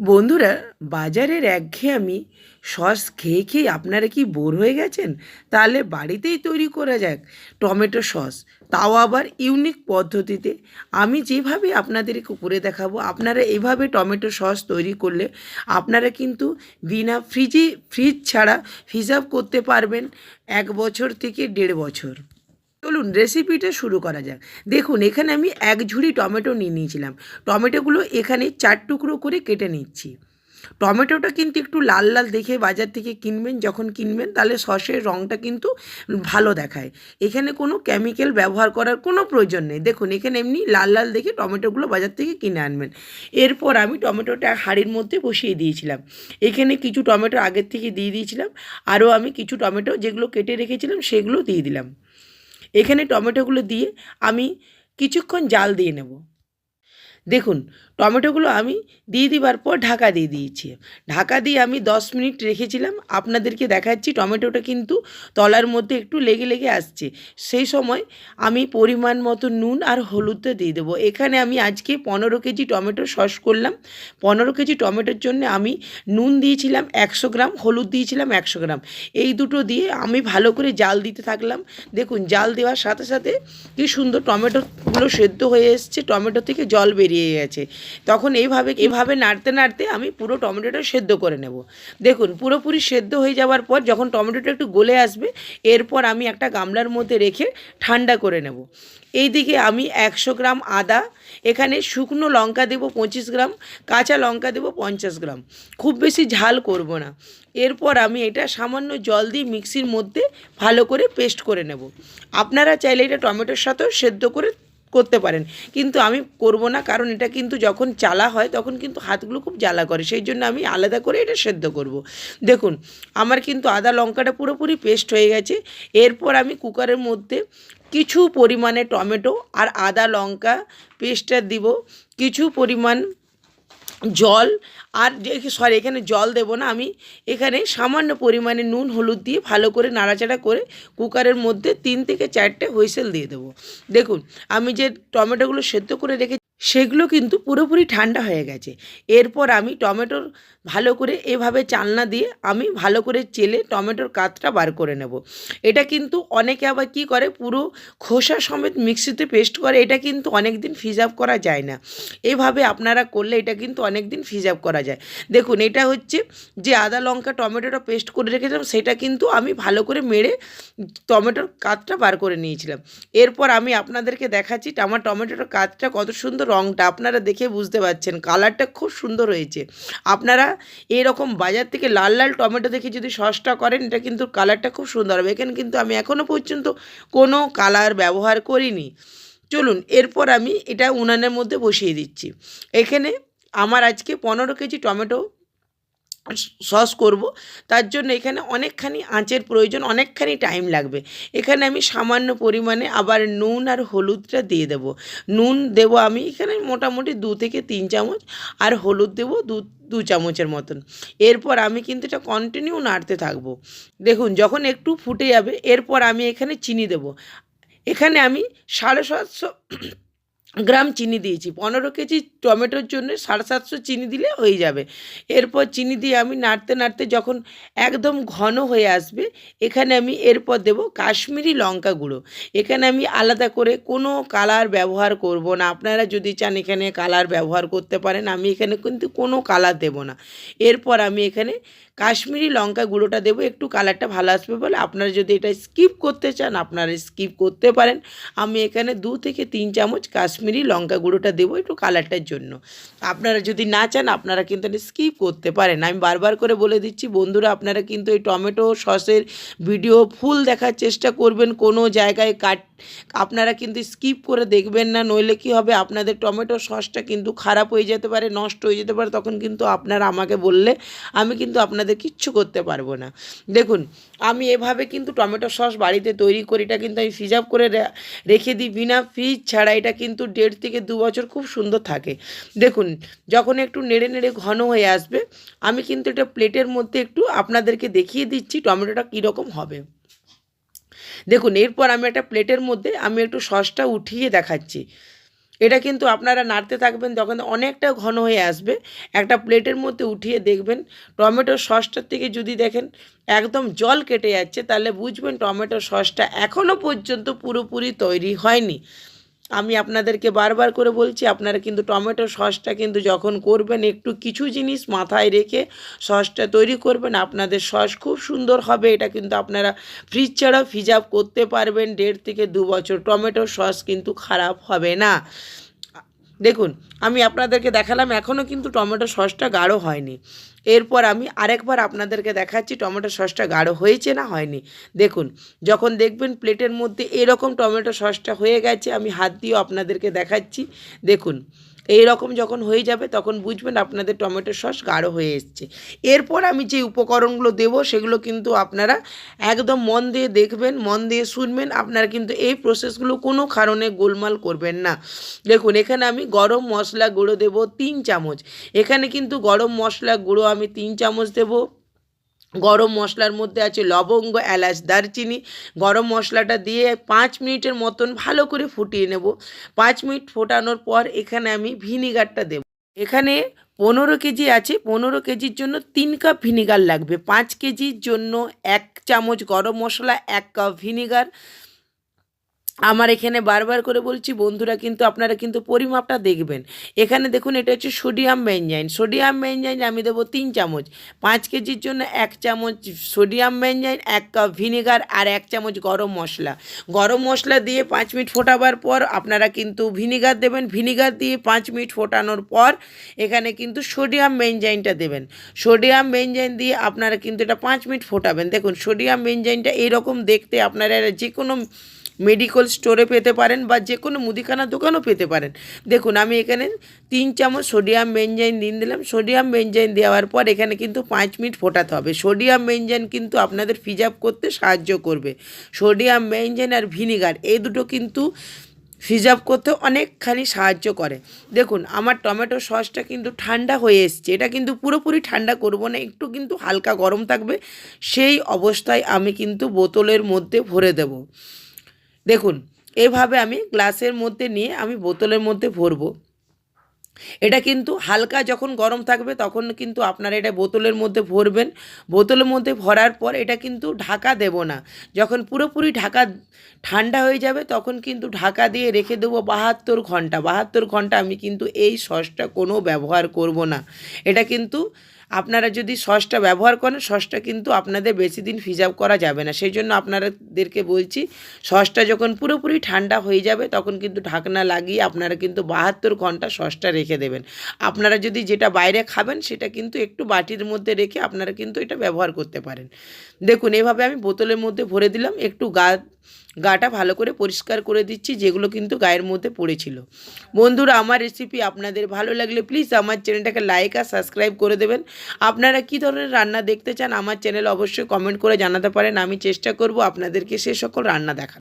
বন্ধুরা, বাজারের একঘেয়েমি সস খেয়ে খেয়ে আপনারা কি বোর হয়ে গেছেন? তাহলে বাড়িতেই তৈরি করা যাক টমেটো সস। তাও আবার ইউনিক পদ্ধতিতে। আমি যেভাবে আপনাদেরকে করে দেখাবো, আপনারা এভাবে টমেটো সস তৈরি করলে আপনারা কিন্তু বিনা ফ্রিজে, ফ্রিজ ছাড়া প্রিজার্ভ করতে পারবেন এক বছর থেকে দেড় বছর। চলুন রেসিপিটা শুরু করা যাক। দেখুন, এখানে আমি এক ঝুড়ি টমেটো নিয়ে নিয়েছিলাম। টমেটোগুলো এখানে চার টুকরো করে কেটে নিচ্ছি। টমেটোটা কিন্তু একটু লাল লাল দেখে বাজার থেকে কিনবেন, যখন কিনবেন, তাহলে সসের রঙটা কিন্তু ভালো দেখায়। এখানে কোনো কেমিক্যাল ব্যবহার করার কোনো প্রয়োজন নেই। দেখুন, এখানে এমনি লাল লাল দেখে টমেটোগুলো বাজার থেকে কিনে আনবেন। এরপর আমি টমেটোটা হাঁড়ির মধ্যে বসিয়ে দিয়েছিলাম। এখানে কিছু টমেটো আগের থেকে দিয়ে দিয়েছিলাম। আরও আমি কিছু টমেটো যেগুলো কেটে রেখেছিলাম, সেগুলো দিয়ে দিলাম। এখানে টমেটোগুলো দিয়ে আমি কিছুক্ষণ জাল দিয়ে নেব। দেখুন টমেটোগুলো আমি দিয়ে দিবার পর ঢাকা দিয়ে দিয়েছি। ঢাকা দিয়ে আমি দশ মিনিট রেখেছিলাম। আপনাদেরকে দেখাচ্ছি, টমেটোটা কিন্তু তলার মধ্যে একটু লেগে লেগে আসছে। সেই সময় আমি পরিমাণ মতো নুন আর হলুদটা দিয়ে দেবো। এখানে আমি আজকে পনেরো কেজি টমেটো সস করলাম। পনেরো কেজি টমেটোর জন্য আমি নুন দিয়েছিলাম একশো গ্রাম, হলুদ দিয়েছিলাম একশো গ্রাম। এই দুটো দিয়ে আমি ভালো করে জাল দিতে থাকলাম। দেখুন, জাল দেওয়ার সাথে সাথে কি সুন্দর টমেটোগুলো সেদ্ধ হয়ে এসছে। টমেটো থেকে জল বেরিয়ে গেছে। তখন এইভাবে এভাবে নাড়তে নাড়তে আমি পুরো টমেটোটা সেদ্ধ করে নেব। দেখুন, পুরোপুরি সেদ্ধ হয়ে যাওয়ার পর যখন টমেটোটা একটু গলে আসবে, এরপর আমি একটা গামলার মধ্যে রেখে ঠান্ডা করে নেব। এইদিকে আমি একশো গ্রাম আদা, এখানে শুকনো লঙ্কা দেবো পঁচিশ গ্রাম, কাঁচা লঙ্কা দেবো পঞ্চাশ গ্রাম। খুব বেশি ঝাল করব না। এরপর আমি এটা সামান্য জল দিয়ে মিক্সির মধ্যে ভালো করে পেস্ট করে নেব। আপনারা চাইলে এটা টমেটোর সাথেও সেদ্ধ করে করতে পারেন। কিন্তু আমি করব না, কারণ এটা কিন্তু যখন চালা হয় তখন কিন্তু হাতগুলো খুব জ্বালা করে। সেই জন্য আমি আলাদা করে এটা সেদ্ধ করব। দেখুন, আমার কিন্তু আদা লঙ্কাটা পুরোপুরি পেস্ট হয়ে গেছে। এরপর আমি কুকারের মধ্যে কিছু পরিমাণে টমেটো আর আদা লঙ্কা পেস্টটা দিব। কিছু পরিমাণ জল আর সরি, এখানে জল দেব না আমি। এখানে সামান্য পরিমাণে নুন, হলুদ দিয়ে ভালো করে নাড়াচাড়া করে কুকারের মধ্যে তিন থেকে চারটে হুইসেল দিয়ে দেবো। দেখুন, আমি যে টমেটোগুলো সেদ্ধ করে রেখে সেগুলো কিন্তু পুরোপুরি ঠান্ডা হয়ে গেছে। এরপর আমি টমেটোর ভালো করে এভাবে চালনা দিয়ে আমি ভালো করে চেলে টমেটোর কাতটা বার করে নেব। এটা কিন্তু অনেকে আবার কি করে, পুরো খোসা সমেত মিক্সিতে পেস্ট করে, এটা কিন্তু অনেক দিন ফ্রিজার্ভ করা যায় না। এভাবে আপনারা করলে এটা কিন্তু অনেক দিন ফ্রিজার্ভ করা যায়। দেখুন, এটা হচ্ছে যে আদা, লঙ্কা, টমেটোটা পেস্ট করে রেখেছিলাম, সেটা কিন্তু আমি ভালো করে মেরে টমেটোর কাতটা বার করে নিয়েছিলাম। এরপর আমি আপনাদেরকে দেখাচ্ছি, আমার টমেটোর কাতটা কত সুন্দর রঙটা আপনারা দেখে বুঝতে পারছেন, কালারটা খুব সুন্দর হয়েছে। আপনারা এরকম বাজার থেকে লাল লাল টমেটো দেখে যদি সসটা করেন, এটা কিন্তু কালারটা খুব সুন্দর হবে। এখানে কিন্তু আমি এখনও পর্যন্ত কোনো কালার ব্যবহার করিনি। চলুন, এরপর আমি এটা উনানের মধ্যে বসিয়ে দিচ্ছি। এখানে আমার আজকে পনেরো কেজি টমেটো সস করব। তার জন্য এখানে অনেকখানি আঁচের প্রয়োজন, অনেকখানি টাইম লাগবে। এখানে আমি সামান্য পরিমাণে আবার নুন আর হলুদটা দিয়ে দেব। নুন দেব আমি এখানে মোটামুটি দু থেকে তিন চামচ আর হলুদ দেবো দু দু চামচের মতন। এরপর আমি কিন্তু এটা কন্টিনিউ নাড়তে থাকব। দেখুন, যখন একটু ফুটে যাবে, এরপর আমি এখানে চিনি দেব। এখানে আমি সাড়ে সাতশো গ্রাম চিনি দিয়েছি। পনেরো কেজি টমেটোর জন্য সাড়ে সাতশো চিনি দিলে হয়ে যাবে। এরপর চিনি দিয়ে আমি নাড়তে নাড়তে যখন একদম ঘন হয়ে আসবে, এখানে আমি এরপর দেব কাশ্মীরি লঙ্কা গুঁড়ো। এখানে আমি আলাদা করে কোনো কালার ব্যবহার করব না। আপনারা যদি চান এখানে কালার ব্যবহার করতে পারেন, আমি এখানে কিন্তু কোনো কালার দেব না। এরপর আমি এখানে কাশ্মীরি লঙ্কা গুঁড়োটা দেবো, একটু কালারটা ভালো আসবে বলে। আপনারা যদি এটা স্কিপ করতে চান, আপনারা স্কিপ করতে পারেন। আমি এখানে দু থেকে তিন চামচ কাশ্মীরি লঙ্কা গুঁড়োটা দেবো একটু কালারটার জন্য। আপনারা যদি না চান, আপনারা কিন্তু স্কিপ করতে পারেন। আমি বারবার করে বলে দিচ্ছি, বন্ধুরা, আপনারা কিন্তু এই টমেটো সসের ভিডিও ফুল দেখার চেষ্টা করবেন। কোনো জায়গায় কাট, আপনারা কিন্তু স্কিপ করে দেখবেন না, নইলে কি হবে, আপনাদের টমেটো সসটা কিন্তু খারাপ হয়ে যেতে পারে, নষ্ট হয়ে যেতে পারে, তখন কিন্তু আপনারা আমাকে বললে আমি কিন্তু আপনাদের কিচ্ছু করতে পারব না। দেখুন, আমি এভাবে কিন্তু টমেটো সস বাড়িতে তৈরি করি এটা কিন্তু আমি ফ্রিজ আপ করে রেখে দিই, বিনা ফ্রিজ ছাড়া এটা কিন্তু দেড় থেকে দু বছর খুব সুন্দর থাকে। দেখুন, যখন একটু নেড়ে নেড়ে ঘন হয়ে আসবে, আমি কিন্তু এটা প্লেটের মধ্যে একটু আপনাদেরকে দেখিয়ে দিচ্ছি টমেটোটা কীরকম হবে। দেখুন, এরপর আমি একটা প্লেটের মধ্যে আমি একটু সসটা উঠিয়ে দেখাচ্ছি। এটা কিন্তু আপনারা নাড়তে থাকবেন যখন অনেকটা ঘন হয়ে আসবে, একটা প্লেটের মধ্যে উঠিয়ে দেখবেন টমেটো সসটার থেকে যদি দেখেন একদম জল কেটে যাচ্ছে, তাহলে বুঝবেন টমেটো সসটা এখনও পর্যন্ত পুরোপুরি তৈরি হয়নি। আমি আপনাদেরকে বারবার করে বলছি, আপনারা কিন্তু টমেটো সসটা কিন্তু যখন করবেন, একটু কিছু জিনিস মাথায় রেখে সসটা তৈরি করবেন। আপনাদের সস খুব সুন্দর হবে, এটা কিন্তু আপনারা ফ্রিজ ছাড়াও ফিজ আপ করতে পারবেন। দেড় থেকে দু বছর টমেটো সস কিন্তু খারাপ হবে না। দেখুন, আমি আপনাদেরকে দেখালাম এখনও কিন্তু টমেটো সসটা গাঢ় হয়নি। এরপর আমি আরেকবার আপনাদেরকে দেখাচ্ছি, টমেটো সসটা গাঢ় হয়েছে না হয়নি। দেখুন, যখন দেখবেন প্লেটের মধ্যে এরকম টমেটো সসটা হয়ে গেছে, আমি হাত দিয়েও আপনাদেরকে দেখাচ্ছি। দেখুন এই রকম যখন হয়ে যাবে, তখন বুঝবেন আপনাদের টমেটো সস গাঢ় হয়ে এসছে। এরপর আমি যে উপকরণগুলো দেবো, সেগুলো কিন্তু আপনারা একদম মন দিয়ে দেখবেন, মন দিয়ে শুনবেন। আপনারা কিন্তু এই প্রসেসগুলো কোনো কারণে গোলমাল করবেন না। দেখুন, এখানে আমি গরম মশলা গুঁড়ো দেবো তিন চামচ। এখানে কিন্তু গরম মশলা গুঁড়ো আমি তিন চামচ দেবো। গরম মশলার মধ্যে আছে লবঙ্গ, এলাচ, দারচিনি। গরম মশলাটা দিয়ে পাঁচ মিনিটের মতন ভালো করে ফুটিয়ে নেব। পাঁচ মিনিট ফোটানোর পর এখানে আমি ভিনিগারটা দেব। এখানে পনেরো কেজি আছে, পনেরো কেজির জন্য তিন কাপ ভিনিগার লাগবে। পাঁচ কেজির জন্য এক চামচ গরম মশলা, এক কাপ ভিনিগার আমার এখানে বারবার করে বলছি, বন্ধুরা কিন্তু আপনারা কিন্তু পরিমাপটা দেখবেন। এখানে দেখুন, এটা হচ্ছে সোডিয়াম বেঞ্জাইন। সোডিয়াম বেঞ্জাইন আমি দেবো তিন চামচ। পাঁচ কেজির জন্য এক চামচ সোডিয়াম বেঞ্জাইন, এক কাপ ভিনেগার আর এক চামচ গরম মশলা। গরম মশলা দিয়ে পাঁচ মিনিট ফোটাবার পর আপনারা কিন্তু ভিনিগার দেবেন। ভিনিগার দিয়ে পাঁচ মিনিট ফোটানোর পর এখানে কিন্তু সোডিয়াম বেঞ্জাইনটা দেবেন। সোডিয়াম বেঞ্জাইন দিয়ে আপনারা কিন্তু এটা পাঁচ মিনিট ফোটাবেন। দেখুন, সোডিয়াম বেঞ্জাইনটা এইরকম দেখতে আপনারা যে কোনো মেডিকেল স্টোরে পেতে পারেন বা যে কোনো মুদিখানা দোকানও পেতে পারেন। দেখুন, আমি এখানে তিন চামচ সোডিয়াম বেঞ্জাইন দিন দিলাম। সোডিয়াম বেঞ্জাইন দেওয়ার পর এখানে কিন্তু পাঁচ মিনিট ফোটাতে হবে। সোডিয়াম বেঞ্জাইন কিন্তু আপনাদের ফিজ আপ করতে সাহায্য করবে। সোডিয়াম বেঞ্জাইন আর ভিনিগার এই দুটো কিন্তু ফিজ আপ করতে অনেকখানি সাহায্য করে। দেখুন, আমার টমেটো সসটা কিন্তু ঠান্ডা হয়ে এসছে। এটা কিন্তু পুরোপুরি ঠান্ডা করব না, একটু কিন্তু হালকা গরম থাকবে। সেই অবস্থায় আমি কিন্তু বোতলের মধ্যে ভরে দেব। দেখুন, এভাবে আমি গ্লাসের মধ্যে নিয়ে আমি বোতলের মধ্যে ভরবো। এটা কিন্তু হালকা যখন গরম থাকবে তখন কিন্তু আপনারা এটা বোতলের মধ্যে ভরবেন। বোতলের মধ্যে ভরার পর এটা কিন্তু ঢাকা দেব না। যখন পুরোপুরি ঢাকা ঠান্ডা হয়ে যাবে তখন কিন্তু ঢাকা দিয়ে রেখে দেবো বাহাত্তর ঘণ্টা। বাহাত্তর ঘণ্টা আমি কিন্তু এই সসটা কোনো ব্যবহার করব না। এটা কিন্তু আপনারা যদি সসটা ব্যবহার করেন, সসটা কিন্তু আপনাদের বেশি দিন ফিজাব করা যাবে না। সেই জন্য আপনাদেরকে বলছি, সসটা যখন পুরোপুরি ঠান্ডা হয়ে যাবে, তখন কিন্তু ঢাকনা লাগিয়ে আপনারা কিন্তু বাহাত্তর ঘণ্টা সসটা রেখে দেবেন। আপনারা যদি যেটা বাইরে খাবেন, সেটা কিন্তু একটু বাটির মধ্যে রেখে আপনারা কিন্তু এটা ব্যবহার করতে পারেন। দেখুন, এভাবে আমি বোতলের মধ্যে ভরে দিলাম। একটু গা গাটা ভালো করে পরিষ্কার করে দিচ্ছি, যেগুলো কিন্তু গায়ের মধ্যে পড়েছিল। বন্ধুরা, আমার রেসিপি আপনাদের ভালো লাগলে প্লিজ আমার চ্যানেলটাকে লাইক আর সাবস্ক্রাইব করে দেবেন। আপনারা কি ধরনের রান্না দেখতে চান, আমার চ্যানেল অবশ্যই কমেন্ট করে জানাতে পারেন। আমি চেষ্টা করব আপনাদেরকে সে সকল রান্না দেখা